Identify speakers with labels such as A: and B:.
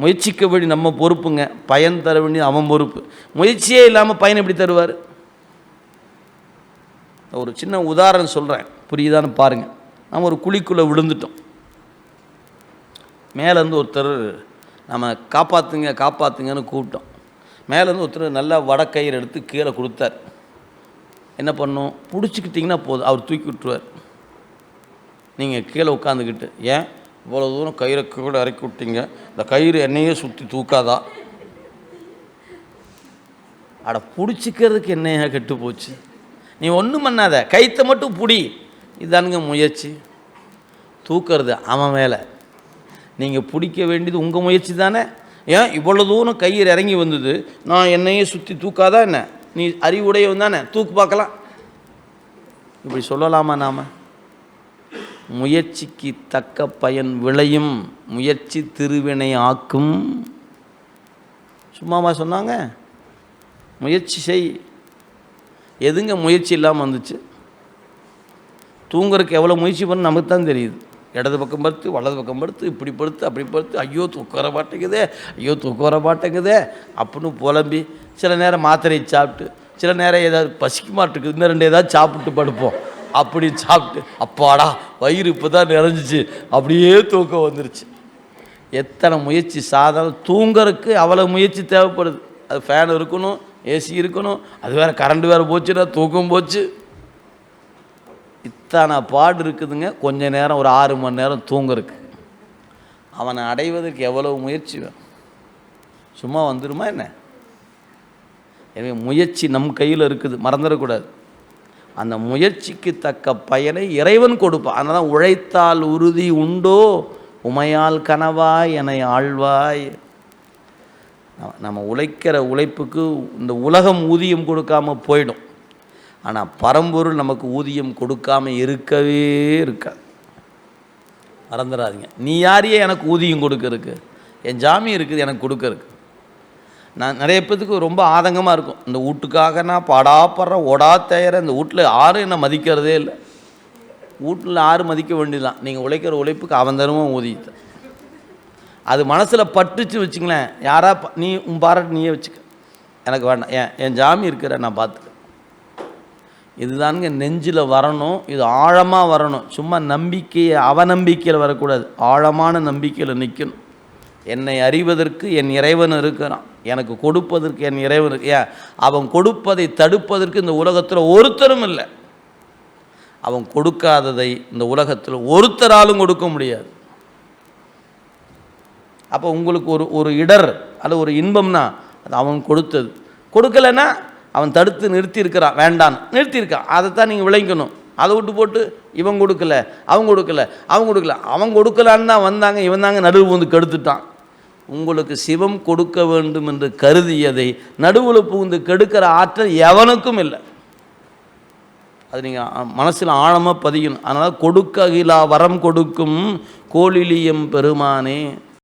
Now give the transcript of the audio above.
A: முயற்சிக்க வேண்டிய நம்ம பொறுப்புங்க. பயன் தர வேண்டியது அவன் பொறுப்பு. முயற்சியே இல்லாமல் பயன் எப்படி தருவார்? ஒரு சின்ன உதாரணம் சொல்கிறேன் புரியுதான்னு பாருங்கள் நம்ம ஒரு குழிக்குள்ளே விழுந்துட்டோம். மேலேருந்து ஒருத்தர் நம்ம காப்பாற்றுங்க காப்பாற்றுங்கன்னு கூப்பிட்டோம். மேலேருந்து ஒருத்தர் நல்லா வடக்கயிறு எடுத்து கீழே கொடுத்தார். என்ன பண்ணும்? பிடிச்சிக்கிட்டிங்கன்னா போதும். அவர் தூக்கி விட்டுருவார். நீங்கள் கீழே உட்காந்துக்கிட்டு ஏன் இவ்வளோ தூரம் கயிறை கூட இறக்கி விட்டீங்க. இந்த கயிறு என்னையே சுற்றி தூக்காதா? அட பிடிச்சிக்கிறதுக்கு என்னையா கெட்டு போச்சு? நீ ஒன்றும் பண்ணாத. கைத்தை மட்டும் பிடி. இதானுங்க முயற்சி. தூக்கிறது அவன் மேலே நீங்கள் பிடிக்க வேண்டியது உங்கள் முயற்சி தானே? ஏன் இவ்வளோ தூரம் கயிறு இறங்கி வந்தது? நான் என்னையே சுற்றி தூக்காதா என்ன? நீ அறிவுடையவன் தானே? தூக்கு பார்க்கலாம். இப்படி சொல்லலாமா நாம்? முயற்சிக்கு தக்க பயன் விளையும் முயற்சி திருவினை ஆக்கும். சும்மாவா சொன்னாங்க? முயற்சி செய். எதுங்க முயற்சி இல்லாமல் வந்துச்சு? தூங்குறதுக்கு எவ்வளோ முயற்சி பண்ண நமக்கு தான் தெரியுது. இடது பக்கம் படுத்து வலது பக்கம் படுத்து இப்படி படுத்து அப்படி படுத்து ஐயோ தூக்க வர மாட்டேங்குதே ஐயோ தூக்க வர மாட்டேங்குதே அப்படின்னு புலம்பி சில நேரம் மாத்திரை சாப்பிட்டு சில நேரம் ஏதாவது பசிக்க மாட்டேங்குது இன்னும் ரெண்டு ஏதாவது சாப்பிட்டு படுப்போம். அப்படி சாப்பிட்டு அப்பாடா வயிறு இப்போ தான் நிறைஞ்சிச்சு. அப்படியே தூக்கம் வந்துருச்சு. எத்தனை முயற்சி சாதனம் தூங்குறதுக்கு அவ்வளோ முயற்சி தேவைப்படுது. அது ஃபேன் இருக்கணும் ஏசி இருக்கணும் அது வேறு கரண்ட் வேறு போச்சுன்னா தூக்கம் போச்சு. இத்தனை பாடு இருக்குதுங்க கொஞ்ச நேரம் ஒரு ஆறு மணி நேரம் தூங்குறதுக்கு. அவனை அடைவதற்கு எவ்வளவு முயற்சி வேணும்? சும்மா வந்துடுமா என்ன? எனவே முயற்சி நம் கையில் இருக்குது மறந்துடக்கூடாது. அந்த முயற்சிக்கு தக்க பயனை இறைவன் கொடுப்பான். அதனால் தான் உழைத்தால் உறுதி உண்டோ? உமையால் கனவாய் என ஆழ்வாய் நம்ம- உழைக்கிற உழைப்புக்கு இந்த உலகம் ஊதியம் கொடுக்காம போயிடும். ஆனால் பரம்பொருள் நமக்கு ஊதியம் கொடுக்காம இருக்கவே இருக்காது. மறந்துடாதீங்க. நீ யாரையே எனக்கு ஊதியம் கொடுக்கறக்கு என் ஜாமி இருக்குது எனக்கு கொடுக்கறதுக்கு. நான் நிறைய பேத்துக்கு ரொம்ப ஆதங்கமாக இருக்கும். இந்த வீட்டுக்காக நான் படாப்படுற ஒடா தேயற இந்த வீட்டில் யாரும் என்னை மதிக்கிறதே இல்லை. வீட்டில் யாரும் மதிக்க வேண்டியதுதான். நீங்கள் உழைக்கிற உழைப்புக்கு அவன் தருவம் ஊதியத்தை. அது மனசில் பட்டுச்சு வச்சுங்களேன். யாரா ப- நீ உன் பாராட்டு நீயே வச்சுக்க. எனக்கு வேண்டாம். ஏன் என் ஜாமி இருக்கிற நான் பார்த்துக்க இதுதானுங்க நெஞ்சில் வரணும். இது ஆழமாக வரணும். சும்மா நம்பிக்கையை அவநம்பிக்கையில் வரக்கூடாது. ஆழமான நம்பிக்கையில் நிற்கணும் என்னை அறிவதற்கு என் இறைவன் இருக்கிறான். எனக்கு கொடுப்பதற்கு என் இறைவன் இருக்கியா? ஏன் அவன் கொடுப்பதை தடுப்பதற்கு இந்த உலகத்தில் ஒருத்தரும் இல்லை. அவன் கொடுக்காததை இந்த உலகத்தில் ஒருத்தராலும் கொடுக்க முடியாது. அப்போ உங்களுக்கு ஒரு ஒரு இடர் அது ஒரு இன்பம்னா அது அவன் கொடுத்தது. கொடுக்கலைன்னா அவன் தடுத்து நிறுத்தியிருக்கிறான் வேண்டான்னு. நிறுத்தியிருக்கான். அதைத்தான் நீங்கள் விளைக்கணும் அதை விட்டு போட்டு இவன் கொடுக்கல அவன் கொடுக்கல அவன் கொடுக்கல. அவன் கொடுக்கலான்னு தான் வந்தாங்க இவன் தாங்க நடுவு வந்து கெடுத்துட்டான். உங்களுக்கு சிவம் கொடுக்க வேண்டும் என்று கருதியதை நடுவில் புகுந்து கெடுக்கிற ஆற்றல் எவனுக்கும் இல்லை. அது நீங்கள் மனசில் ஆழமாக பதியணும். அதனால் கொடுக்ககிலா வரம் கொடுக்கும் கோலிலியம் பெருமானே.